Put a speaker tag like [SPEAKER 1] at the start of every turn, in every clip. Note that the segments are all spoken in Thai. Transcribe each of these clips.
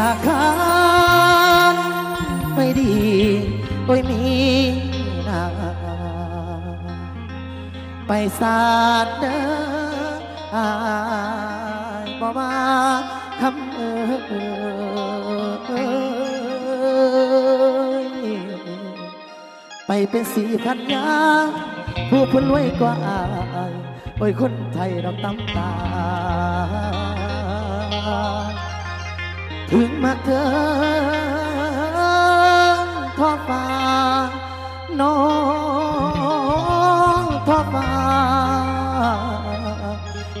[SPEAKER 1] ราคาไม่ดีโอ้ยมีนาไปสาดเด้ออายบอกว่าคำเอ่ยไปเป็นสีพันยาผู้พ้นรวยกว่าอาย โอ้ยคนไทยเราตำตา ถึงมาเกินท้อฟ้าน้องท้อฟ้า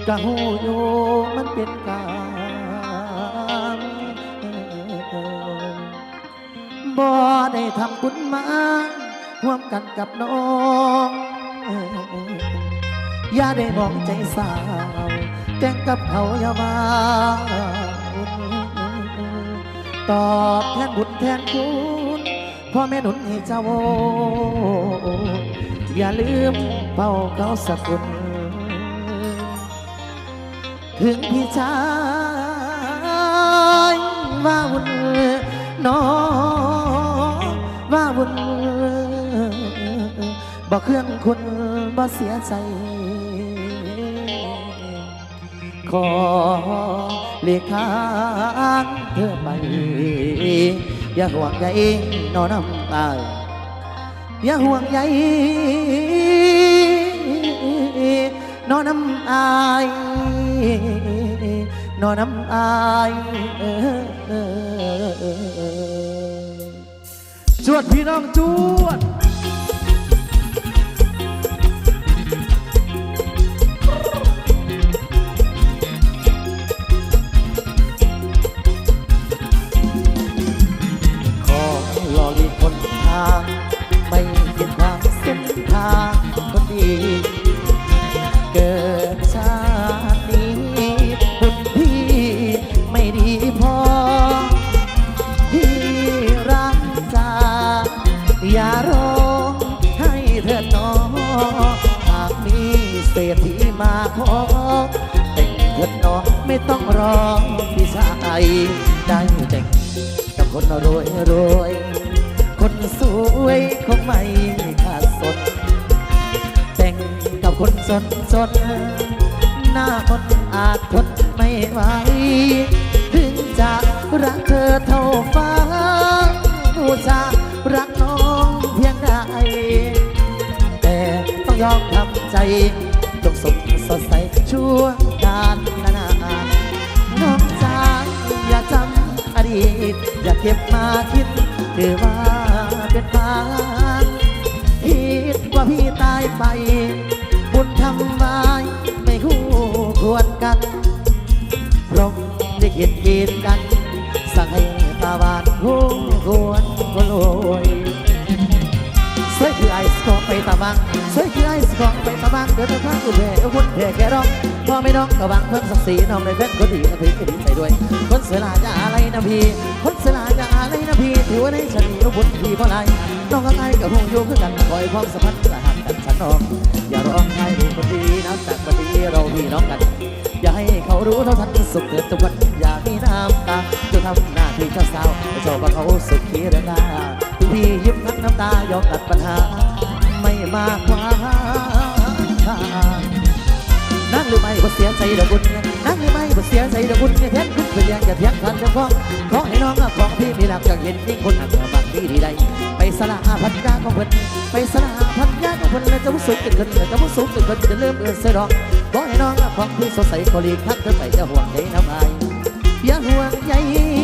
[SPEAKER 1] กะหูอยู่มันเป็นกรรมบ่ได้ทำบุญมาร่วมกันกับน้องอย่าได้มองใจสาว แต่งกับเขาอย่ามา ตอบแทนบุญแทนคุณพ่อแม่หนุนให้เจ้า อย่าลืมเป่าเขาสกุลถึงพี่ชายว่าวุ่นน้องว่าวุ่นบ่เครื่องคุณบ่เสียใจ ขอเลขางเธอไป อย่าห่วงใยนอนน้ำตายอย่าห่วงใยนอนน้ำอายนอนน้ำอาย
[SPEAKER 2] จวดพี่น้องจวด
[SPEAKER 1] ลีคนทาง ไม่เพียงทางเส้นทางคนดี เกิดชาตินี้คุณพี่ไม่ดีพอ พี่รักจาอย่าร้องให้เธอน้องหากมีเศรษฐีมาขอแต่งเถิดน้องไม่ต้องร้องพี่ชายได้แต่งกับคนรวยรวย คนสวยคงไม่ขาดสนแต่งกับคนจนจนหน้าคนอาจทนไม่ไหวถึงจะรักเธอเท่าฟ้าผู้ชารักน้องเพียงใดแต่ต้องยอมทำใจจงสดสดใสช่วงการนานๆน้องจางอย่าจำอดีต อย่าเก็บมาคิดถือว่า เป็นพาคิดว่าพี่ตายไป บุญทำไว้ไม่คู่ควรกันพรหมได้เขียนเกีกัน สั่งให้ตาบานคู่ควรคนรวยสวยคือไอซ์ของไปตะบังสวยคือไอซ์ของไปตะบังเดินทางกูแพ้วุ่นแพ้แกร้องพอไม่น้องก็บังเพิ่มศักดิ์ศรีน้องได้เป็นคนดีนะพี่ก็ดีใจด้วย คนเสียลาจะอะไรนะพี่คนเสียลา ในฉันมีบุญพี่เพราะไรน้องกับไอ้กับหงโยคือกันคอยความสัมพันธ์สหัสกันฉันน้อง อย่าร้องไห้ดูคนดีนับจากวันนี้เราพี่น้องกัน อย่าให้เขารู้เท่าทันสุขเกิดทุกวันอย่ามีน้ำตาจะทำหน้าที่เจ้าสาวให้เจ้าว่าเขาสุขีเรื่องหน้าทุกพี่ยิ้มทั้งน้ำตายอมตัดปัญหา ไม่มากกว่านั่งหรือไม่บ่เสียใจดอกบุญนั่งหรือไม่บ่เสียใจดอกบุญแท้คุณเป็นยังอย่าเถียงกันจะฟ้องขอ องกับของพี่มีหลับจากเห็นยิ่งคนหักบางที่ดีใดไปสละพันยาของเพิ่นไปสละพันยาของเพิ่นแล้วจะมุสุขกันขึ้นแล้วจะมุสุขกันขึ้นจะเริ่มเอื้อเสือดอกบอกให้น้องกับของพี่สดใสคนลีกทักเธอไปจะห่วงใจน้ำอายอย่าห่วงใย